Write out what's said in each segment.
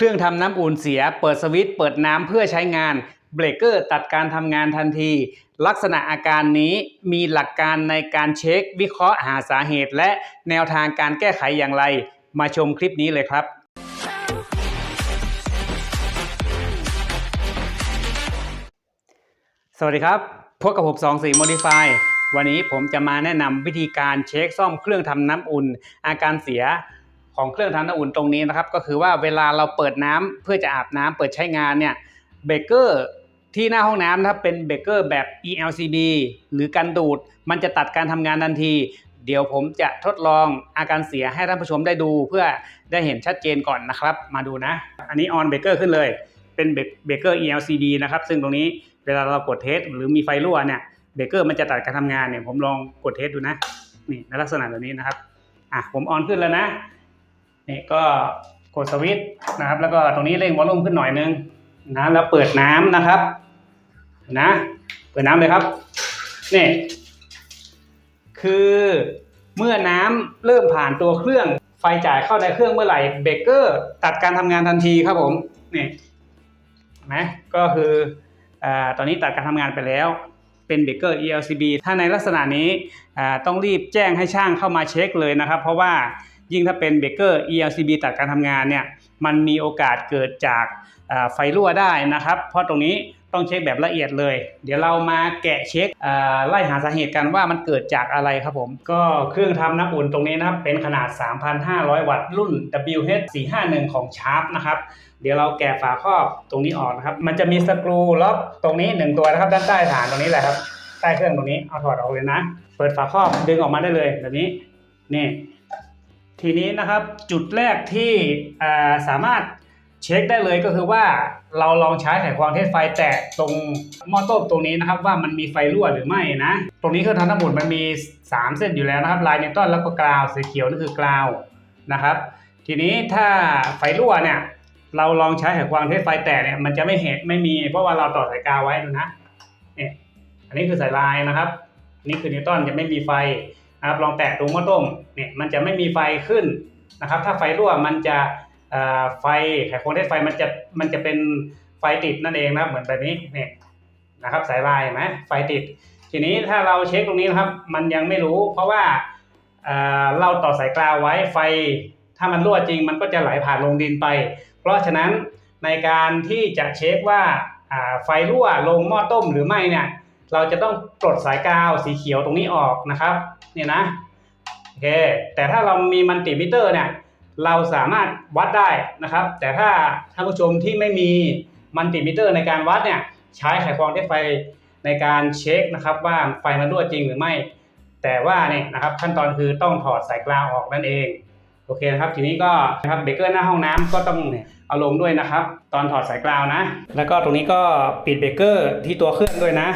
เครื่องทำน้ำอุ่นเสีย เปิดสวิตช์เปิดน้ำเพื่อใช้งาน เบรกเกอร์ตัดการทำงานทันที ลักษณะอาการนี้มีหลักการในการเช็ค วิเคราะห์หาสาเหตุ และแนวทางการแก้ไขอย่างไร มาชมคลิปนี้เลยครับสวัสดีครับ พบกับผม24 Modify วันนี้ผมจะมาแนะนำวิธีการเช็คซ่อมเครื่องทำน้ำอุ่น อาการเสีย ของเครื่องทำน้ำอุ่นตรงนี้นะครับ ก็คือว่าเวลาเราเปิดน้ำเพื่อจะอาบน้ำเปิดใช้งานเนี่ยเบรกเกอร์ที่หน้าห้องน้ำนะครับเป็นเบรกเกอร์แบบ ELCB หรือกันดูด มันจะตัดการทำงานทันที เดี๋ยวผมจะทดลองอาการเสียให้ท่านผู้ชมได้ดู เพื่อได้เห็นชัดเจนก่อนนะครับ มาดูนะ อันนี้ออนเบรกเกอร์ขึ้นเลย เป็นเบรกเกอร์ ELCB นะครับ ซึ่งตรงนี้เวลาเรากดเทสหรือมีไฟรั่วเนี่ยเบรกเกอร์มันจะตัดการทำงานเนี่ยผมลองกดเทสดูนะนี่ในลักษณะแบบนี้นะครับอะผมออนขึ้นแล้วนะ นี่ก็กดสวิตช์นะครับ แล้วก็ตรงนี้เร่งวอลลุ่มขึ้นหน่อยนึงนะแล้วเปิดน้ำนะครับนะเปิดน้ำเลยครับนี่คือเมื่อน้ำเริ่มผ่านตัวเครื่องไฟจ่ายเข้าในเครื่องเมื่อไหร่เบรกเกอร์ตัดการทำงานทันทีครับผมนี่เห็นไหมก็คืออ่าตอนนี้ตัดการทำงานไปแล้วเป็นเบรกเกอร์ ELCB ถ้าในลักษณะนี้อ่าต้องรีบแจ้งให้ช่างเข้ามาเช็คเลยนะครับ เพราะว่า ยิ่งถ้าเป็นเบรกเกอร์ ELCB ตัดการทำงานเนี่ยมันมีโอกาสเกิดจากไฟรั่วได้นะครับ เพราะตรงนี้ต้องเช็คแบบละเอียดเลย เดี๋ยวเรามาแกะเช็คไล่หาสาเหตุกันว่ามันเกิดจากอะไรครับผม ก็เครื่องทำน้ำอุ่นตรงนี้นะครับ เป็นขนาด 3,500 วัตต์รุ่น WH451 ของ Sharp นะครับ เดี๋ยวเราแกะฝาครอบตรงนี้ออกนะครับ มันจะมีสกรูล็อกตรงนี้หนึ่งตัวนะครับ ด้านใต้ฐานตรงนี้แหละครับ ใต้เครื่องตรงนี้ เอาถอดออกเลยนะ เปิดฝาครอบดึงออกมาได้เลยแบบนี้ นี่ ทีนี้นะครับจุดแรกที่สามารถเช็คได้เลยก็คือว่าเราลองใช้ไขควงเทสไฟแตะตรงหม้อต้มตรงนี้นะครับว่ามันมีไฟรั่วหรือไม่นะ ตรงนี้คืองทำน้ำอุ่นมันมี 3 เส้นอยู่แล้วนะครับลายนิวตันแล้วก็กราวสีเขียวนั่คือกราวนะครับ ทีนี้ถ้าไฟรั่วเนี่ยเราลองใช้ไขควงเทสไฟแตะเนี่ยมันจะไม่เห็นไม่มีเพราะว่าเราต่อสายกาวไว้ดูนะเนี่ยอันนี้คือสายลายนะครับอันนี่คือนิวตันจะไม่มีไฟ นะครับลองแตะตรงหม้อต้มเนี่ยมันจะไม่มีไฟขึ้นนะครับ ถ้าไฟรั่วมันจะไฟไขควงเทสไฟมันจะมันจะเป็นไฟติดนั่นเองนะครับเหมือนแบบนี้เนี่ยนะครับสายลายเห็นไหมไฟติด ทีนี้ถ้าเราเช็คตรงนี้นะครับ มันยังไม่รู้ เพราะว่าเราต่อสายกาวไว้ไฟ ถ้ามันรั่วจริง มันก็จะไหลผ่านลงดินไป เพราะฉะนั้นในการที่จะเช็คว่าไฟรั่วลงหม้อต้มหรือไม่เนี่ย เราจะต้องปลดสายกาวสีเขียวตรงนี้ออกนะครับเนี่ยนะโอเคแต่ถ้าเรามีมัลติมิเตอร์เนี่ยเราสามารถวัดได้นะครับ แต่ถ้าท่านผู้ชมที่ไม่มีมัลติมิเตอร์ในการวัดเนี่ยใช้ไขควงเทสไฟในการเช็คนะครับ ว่าไฟมันรั่วจริงหรือไม่ แต่ว่าเนี่ยนะครับขั้นตอนคือต้องถอดสายกาวออกนั่นเองโอเคนะครับทีนี้ก็นะครับเบรกเกอร์หน้าห้องน้ำก็ต้องเนี่ยเอาลงด้วยนะครับ ตอนถอดสายกาวนะ แล้วก็ตรงนี้ก็ปิดเบรกเกอร์ที่ตัวเครื่องด้วยนะ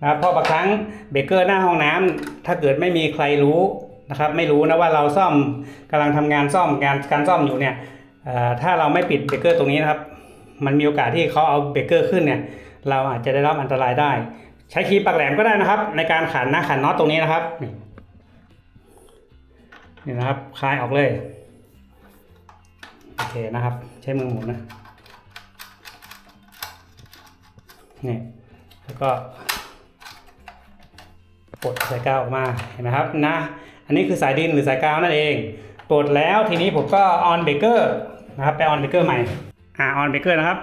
นะครับเพราะบางครั้งเบรกเกอร์หน้าห้องน้ำถ้าเกิดไม่มีใครรู้นะครับ ไม่รู้นะว่าเราซ่อมกำลังทำงานซ่อมการการซ่อมอยู่เนี่ยถ้าเราไม่ปิดเบรกเกอร์ตรงนี้นะครับ มันมีโอกาสที่เขาเอาเบรกเกอร์ขึ้นเนี่ย เราอาจจะได้รับอันตรายได้ ใช้ครีมปักแหลมก็ได้นะครับ ในการขันหนะขันน็อตตรงนี้นะครับนี่นะครับคลายออกเลยโอเคนะครับ ใช้มือหมุนนะนี่แล้วก็ ปลดสายกาวออกมาเห็นไหมครับนะอันนี้คือสายดินหรือสายกาวนั่นเองปลดแล้วทีนี้ผมก็ออนเบเกอร์นะครับไปออนเบเกอร์ใหม่อ่าออนเบเกอร์นะครับ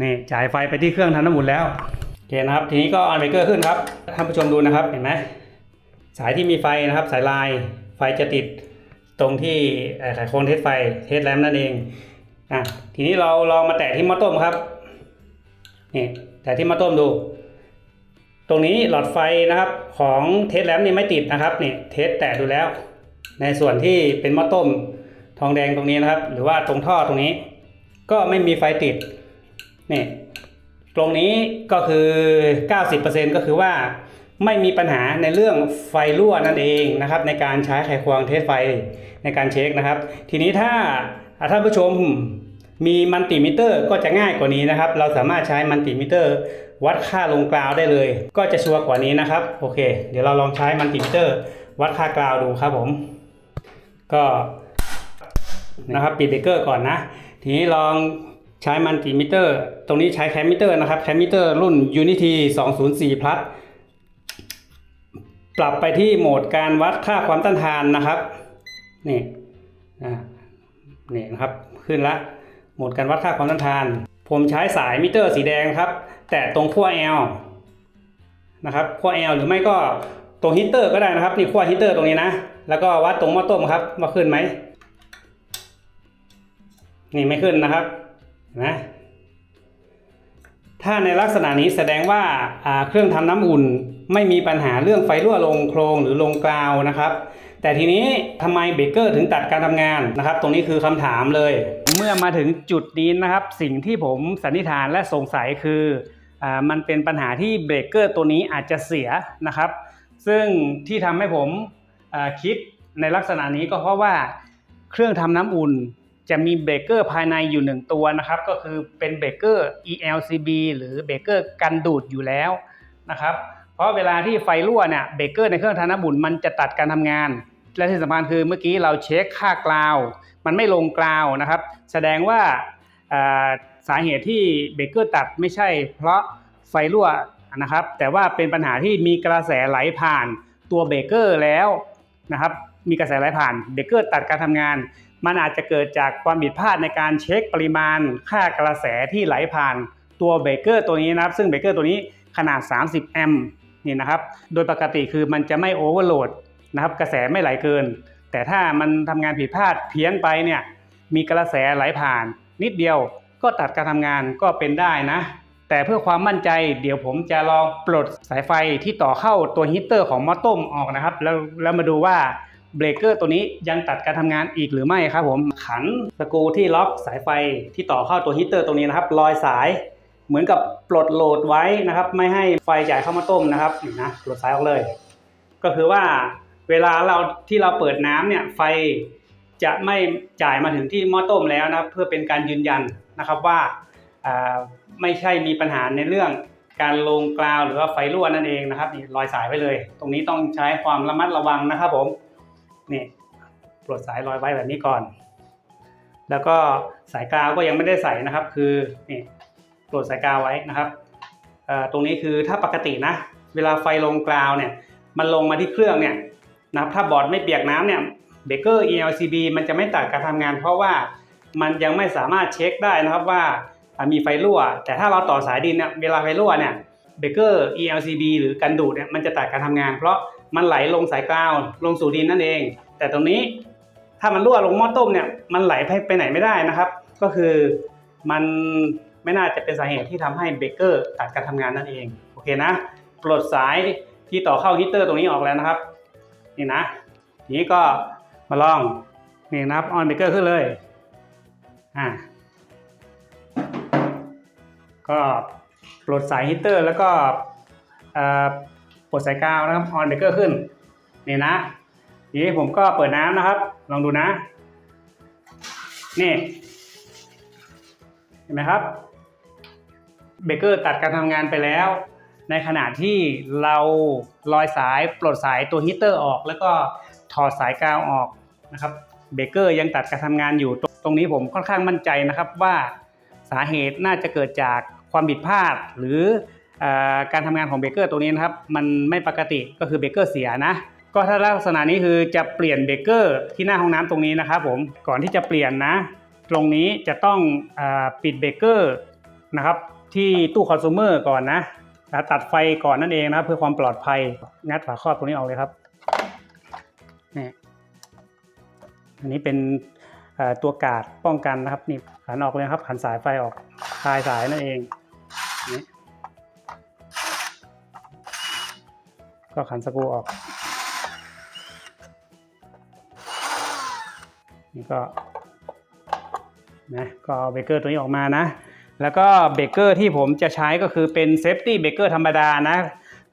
นี่จ่ายไฟไปที่เครื่องทำน้ำอุ่นแล้วโอเคนะครับทีนี้ก็ออนเบเกอร์ขึ้นครับท่านผู้ชมดูนะครับเห็นไหมสายที่มีไฟนะครับสายลายไฟจะติดตรงที่เอ่อไขควงเทสไฟเทสแลมนั่นเองอะทีนี้เราลองมาแตะที่หม้อต้มครับนี่แตะที่หม้อต้มดู ตรงนี้หลอดไฟนะครับของเทสแลมนี่ไม่ติดนะครับนี่เทสแตะดูแล้ว ในส่วนที่เป็นหม้อต้มทองแดงตรงนี้นะครับ หรือว่าตรงท่อตรงนี้ ก็ไม่มีไฟติดนี่ตรงนี้ก็คือ 90%ก็คือว่าไม่มีปัญหาในเรื่องไฟรั่วนั่นเองนะครับ ในการใช้ไขควงเทสไฟในการเช็คนะครับ ทีนี้ถ้าท่านผู้ชมมีมัลติมิเตอร์ก็จะง่ายกว่านี้นะครับ เราสามารถใช้มัลติมิเตอร์ วัดค่าลงกราวได้เลย ก็จะชัวร์กว่านี้นะครับ โอเค เดี๋ยวเราลองใช้มัลติมิเตอร์ วัดค่ากราวดูครับผม ก็นะครับปิดเบรกเกอร์ก่อนนะ ทีนี้ลองใช้มัลติมิเตอร์ ตรงนี้ใช้แคมมิเตอร์นะครับแคมมิเตอร์รุ่น Unity 204 Plus ปรับไปที่โหมดการวัดค่าความต้านทานนะครับ นี่นี่นะครับ ขึ้นละ โหมดการวัดค่าความต้านทาน ผมใช้สายมิเตอร์สีแดงครับ แตะตรงขั้ว L นะครับขั้ว L หรือไม่ก็ตรงฮีตเตอร์ก็ได้นะครับนี่ขั้วฮีตเตอร์ตรงนี้นะ แล้วก็วัดตรงหม้อต้มครับว่าขึ้นไหมนี่ไม่ขึ้นนะครับนะถ้าในลักษณะนี้แสดงว่าาเครื่องทำน้ำอุ่นไม่มีปัญหาเรื่องไฟรั่วลงโครงหรือลงกราวนะครับ แต่ทีนี้ทำไมเบเกอร์ถึงตัดการทำงานนะครับ ตรงนี้คือคำถามเลย เมื่อมาถึงจุดนี้นะครับ สิ่งที่ผมสันนิษฐานและสงสัยคืออมันเป็นปัญหาที่เบรกเกอร์ตัวนี้อาจจะเสียนะครับ ซึ่งที่ทำให้ผมคิดในลักษณะนี้ก็เพราะว่าเครื่องทำน้ำอุ่นจะมีเบรกเกอร์ภายในอยู่หนึ่งตัวนะครับ ก็คือเป็นเบรกเกอร์ ELCB หรือเบรกเกอร์กันดูดอยู่แล้วนะครับ เพราะเวลาที่ไฟรั่วเนี่ยเบรกเกอร์ในเครื่องทำน้ำอุ่นมันจะตัดการทำงาน และที่สำคัญคือเมื่อกี้เราเช็คค่ากราว มันไม่ลงกราวนะครับ แสดงว่าสาเหตุที่เบรกเกอร์ตัดไม่ใช่ เพราะไฟรั่วนะครับ แต่ว่าเป็นปัญหาที่มีกระแสไหลผ่านตัวเบรกเกอร์แล้วนะครับ มีกระแสไหลผ่านเบรกเกอร์ตัดการทำงาน มันอาจจะเกิดจากความผิดพลาดในการเช็คปริมาณ ค่ากระแสที่ไหลผ่านตัวเบรกเกอร์ตัวนี้นะครับ ซึ่งเบรกเกอร์ตัวนี้ขนาด 30 แอมป์นี่นะครับ โดยปกติคือมันจะไม่โอเวอร์โหลด นะครับ กระแสไม่ไหลเกิน แต่ถ้ามันทำงานผิดพลาดเพี้ยนไปเนี่ยมีกระแสไหลผ่าน นิดเดียวก็ตัดการทำงานก็เป็นได้นะ แต่เพื่อความมั่นใจเดี๋ยวผมจะลองปลดสายไฟที่ต่อเข้าตัวฮีตเตอร์ของหม้อต้มออกนะครับ แล้วแล้วมาดูว่าเบรกเกอร์ตัวนี้ยังตัดการทำงานอีกหรือไม่ครับผมขันสกูที่ล็อกสายไฟที่ต่อเข้าตัวฮีตเตอร์ตรงนี้นะครับลอยสายเหมือนกับปลดโหลดไว้นะครับ ไม่ให้ไฟจ่ายเข้ามาต้มนะครับนี่นะปลดสายออกเลย ก็คือว่า เวลาเราที่เราเปิดน้ำเนี่ยไฟจะไม่จ่ายมาถึงที่หม้อต้มแล้วนะเพื่อเป็นการยืนยันนะครับว่าไม่ใช่มีปัญหาในเรื่องการลงกราวหรือว่าไฟรั่วนั่นเองนะครับนี่ลอยสายไว้เลย ตรงนี้ต้องใช้ความระมัดระวังนะครับผมนี่ปลดสายลอยไว้แบบนี้ก่อน แล้วก็สายกาวก็ยังไม่ได้ใส่นะครับ คือนี่ปลดสายกาวไว้นะครับตรงนี้คือถ้าปกตินะ เวลาไฟลงกราวเนี่ยมันลงมาที่เครื่องเนี่ย นะครับถ้าบอร์ดไม่เปียกน้ำเนี่ยเบเกอร์ ELCB มันจะไม่ตัดการทำงาน เพราะว่ามันยังไม่สามารถเช็คได้นะครับว่ามีไฟรั่ว แต่ถ้าเราต่อสายดินเนี่ยเวลาไฟรั่วเนี่ยเบเกอร์ ELCB หรือกันดูดเนี่ยมันจะตัดการทำงาน เพราะมันไหลลงสายกราวลงสู่ดินนั่นเอง แต่ตรงนี้ถ้ามันรั่วลงหม้อต้มเนี่ยมันไหลไปไปไหนไม่ได้นะครับ ก็คือมันไม่น่าจะเป็นสาเหตุที่ทำให้เบเกอร์ตัดการทำงานนั่นเองโอเคนะปลดสายที่ต่อเข้าฮีเตอร์ตรงนี้ออกแล้วนะครับ นี่นะนี้ก็มาลองนี่นะครับออนเบเกอร์ขึ้นเลยอ่าก็ปลดสายฮีตเตอร์แล้วก็ปลดสายกาวนะครับออนเบเกอร์ขึ้นนี่นะนี้ผมก็เปิดน้ำนะครับ ลองดูนะ นี่ เห็นไหมครับ เบเกอร์ตัดการทำงานไปแล้ว ในขณะที่เราลอยสายปลดสายตัวฮีเตอร์ออก แล้วก็ถอดสายกาวออกนะครับเบเกอร์ยังตัดการทำงานอยู่ตรงตรงนี้ผมค่อนข้างมั่นใจนะครับว่าสาเหตุน่าจะเกิดจากความผิดพลาด หรืออการทำงานของเบเกอร์ตัวนี้นะครับมันไม่ปกติก็คือเบเกอร์เสียนะก็ถ้าลักษณะนี้คือจะเปลี่ยนเบเกอร์ที่หน้าห้องน้ำตรงนี้นะครับผมก่อนที่จะเปลี่ยนนะ ตรงนี้จะต้องอปิดเบเกอร์นะครับที่ตู้คอน sumer ก่อนนะ แล้วตัดไฟก่อนนั่นเองนะครับ เพื่อความปลอดภัยงัดฝาครอบตรงนี้ออกเลยครับนี่อันนี้เป็นตัวกาดป้องกันนะครับนี่ขันออกเลยครับขันสายไฟออกคลายสายนั่นเองนี่ก็ขันสกรูออกนี่ก็นะก็เอาเบเกอร์ตัวนี้ออกมานะ แล้วก็เบเกอร์ที่ผมจะใช้ก็คือเป็นเซฟตี้เบเกอร์ธรรมดานะ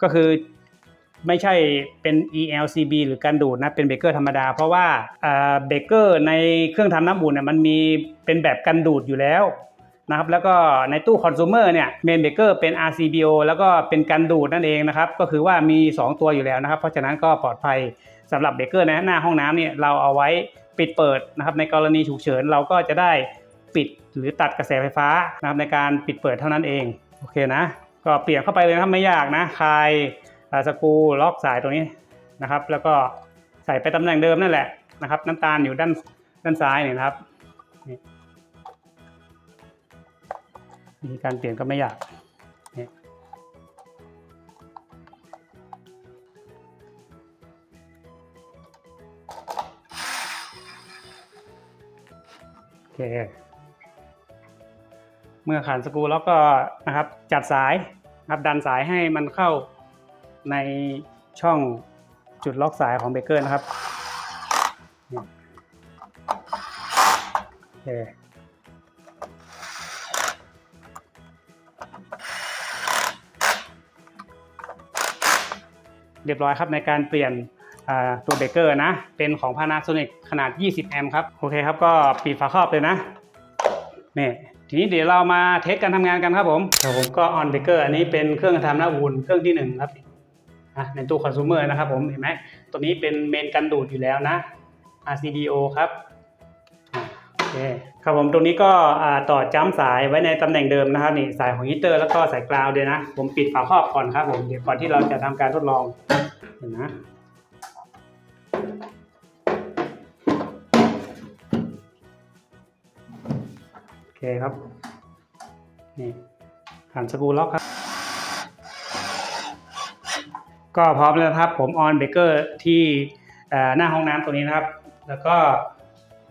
ก็คือไม่ใช่เป็น ELCB หรือการดูดนะ เป็นเบเกอร์ธรรมดา เพราะว่าเบเกอร์ในเครื่องทำน้ำอุ่นเนี่ยมันมีเป็นแบบกันดูดอยู่แล้วนะครับแล้วก็ในตู้คอน sumer เนี่ยเมนเบเกอร์เป็น RCBO แล้วก็เป็นกันดูดนั่นเองนะครับ ก็คือว่ามี 2 ตัวอยู่แล้วนะครับ เพราะฉะนั้นก็ปลอดภัยสำหรับเบเกอร์นะหน้าห้องน้ำเนี่ยเราเอาไว้ปิดเปิดนะครับในกรณีฉุกเฉินเราก็จะได้ปิด หรือตัดกระแสไฟฟ้านะครับในการปิดเปิดเท่านั้นเองโอเคนะ ก็เปลี่ยนเข้าไปเลยนะครับไม่ยากนะคลายสกรูล็อกสายตรงนี้นะครับ แล้วก็ใส่ไปตำแหน่งเดิมนั่นแหละนะครับ น้ำตาลอยู่ด้านด้านซ้ายเนี่ยนะครับนี่วิธีการเปลี่ยนก็ไม่ยากนี่โอเค เมื่อขันสกรูแล้วก็นะครับจัดสายครับดันสายให้มันเข้าในช่องจุดล็อกสายของเบเกอร์นะครับนี่โอเคเรียบร้อยครับในการเปลี่ยนตัวเบเกอร์นะ เป็นของ Panasonic ขนาด 20 แอมป์ครับ โอเคครับ ก็ปิดฝาครอบเลยนะ นี่ ทีนี้เดี๋ยวเรามาเทสการทำงานกันครับผมครับผมก็ออนเบเกอร์อันนี้เป็นเครื่องทำน้ำอุ่นเครื่องที่หนึ่งครับอะในตู้คอน sumer นะครับผมเห็นไหมตัวนี้เป็นเมนกันดูดอยู่แล้วนะ RCDO ครับอะโอเคครับผมตรงนี้ก็อ่าต่อจ้ำสายไว้ในตำแหน่งเดิมนะครับนี่สายของฮีเตอร์แล้วก็สายกราวด์ด้วยนะ ผมปิดฝาครอบก่อนครับผมเดี๋ยวก่อนที่เราจะทำการทดลองเห็นนะ คครับ นี่ขันสกรูล็อกครับ ก็พร้อมแล้วครับ ผมออนเบเกอร์ที่หน้าห้องน้ำตัวนี้นะครับ แล้วก็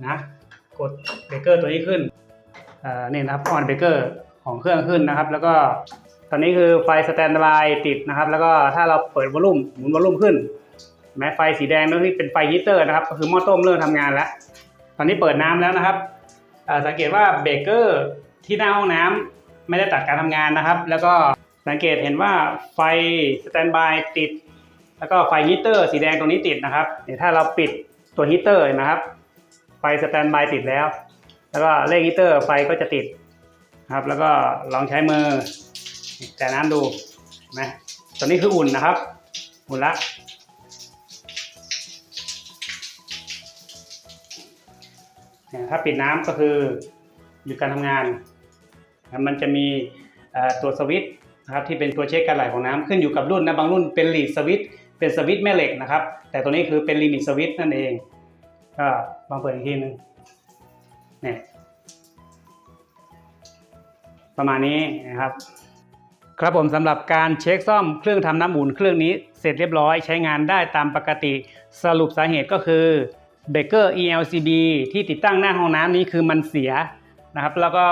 นะกดเบเกอร์ตัวนี้ขึ้นเนี่นะครับออนเบเกอร์ของเครื่องขึ้นนะครับ แล้วก็ตอนนี้คือไฟสแตนด์บายติดนะครับ แล้วก็ถ้าเราเปิดวอลลุ่มหมุนวอลลุ่มขึ้น แม้ไฟสีแดงนั่นที่เป็นไฟฮีเตอร์นะครับ ก็คือหม้อต้มเริ่มทำงานแล้ว ตอนนี้เปิดน้ำแล้วนะครับ สังเกตว่าเบเกอร์ที่หน้าห้องน้ำไม่ได้ตัดการทำงานนะครับ แล้วก็สังเกตเห็นว่าไฟสแตนบายติด แล้วก็ไฟฮีเตอร์สีแดงตรงนี้ติดนะครับเดี๋ยวถ้าเราปิดตัวฮีเตอร์นะครับ ไฟสแตนบายติดแล้ว แล้วก็เลขฮีเตอร์ไฟก็จะติดครับ แล้วก็ลองใช้มือแต่น้ำดูนไหมตัวนี้คืออุ่นนะครับ อุ่นละ ถ้าปิดน้ำก็คือหยุดการทำงาน มันจะมีตัวสวิตช์นะครับที่เป็นตัวเช็คการไหลของน้ำขึ้นอยู่กับรุ่นนะบางรุ่นเป็นลีดสวิตช์เป็นสวิตช์แม่เหล็กนะครับ แต่ตัวนี้คือเป็นลิมิตสวิตช์นั่นเองก็ลองเปิดอีกทีหนึงเนี่ยประมาณนี้นะครับครับผมสำหรับการเช็คซ่อมเครื่องทำน้ำอุ่นเครื่องนี้เสร็จเรียบร้อยใช้งานได้ตามปกติสรุปสาเหตุก็คือ เบเกอร์ ELCB ที่ติดตั้งหน้าห้องน้ำนี้คือมันเสียนะครับ แล้วก็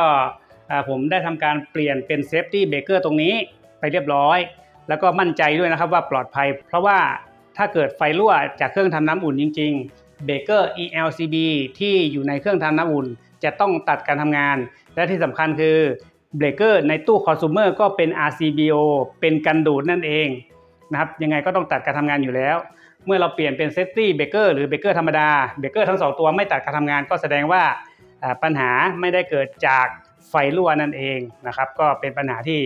ผมได้ทำการเปลี่ยนเป็นเซฟตี้เบเกอร์ตรงนี้ไปเรียบร้อย แล้วก็มั่นใจด้วยนะครับว่าปลอดภัย เพราะว่าถ้าเกิดไฟรั่วจากเครื่องทำน้ำอุ่นจริงๆเบเกอร์ ELCB ที่อยู่ในเครื่องทำน้ำอุ่น จะต้องตัดการทำงาน และที่สำคัญคือเบรกเกอร์ในตู้คอน sumer ก็เป็น RCBO เป็นกันดูดนั่นเองนะครับยังไงก็ต้องตัดการทำงานอยู่แล้ว เมื่อเราเปลี่ยนเป็นเซฟตี้เบเกอร์หรือเบเกอร์ธรรมดาเบเกอร์ทั้งสองตัวไม่ตัดการทำงานก็แสดงว่าปัญหาไม่ได้เกิดจากไฟรั่วนั่นเองนะครับก็เป็นปัญหาที่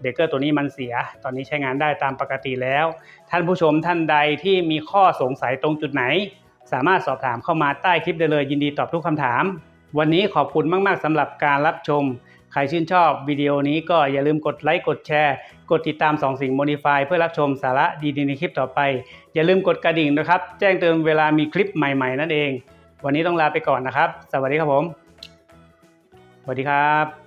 เบเกอร์ตัวนี้มันเสีย ตอนนี้ใช้งานได้ตามปกติแล้ว ท่านผู้ชมท่านใดที่มีข้อสงสัยตรงจุดไหน สามารถสอบถามเข้ามาใต้คลิปได้เลยยินดีตอบทุกคำถาม วันนี้ขอบคุณมาก ๆสำหรับการรับชม ครชื่นชอบวิดีโอนี้ก็อย่าลืมกดไลค์กดแชร์ กดติดตามสองสิ่ง Modify เพื่อรับชมสาระดีๆในคลิปต่อไป อย่าลืมกดกระดิ่งนะครับ แจ้งเตือนเวลามีคลิปใหม่ๆ นั่นเอง วันนี้ต้องลาไปก่อนนะครับ สวัสดีครับผม สวัสดีครับ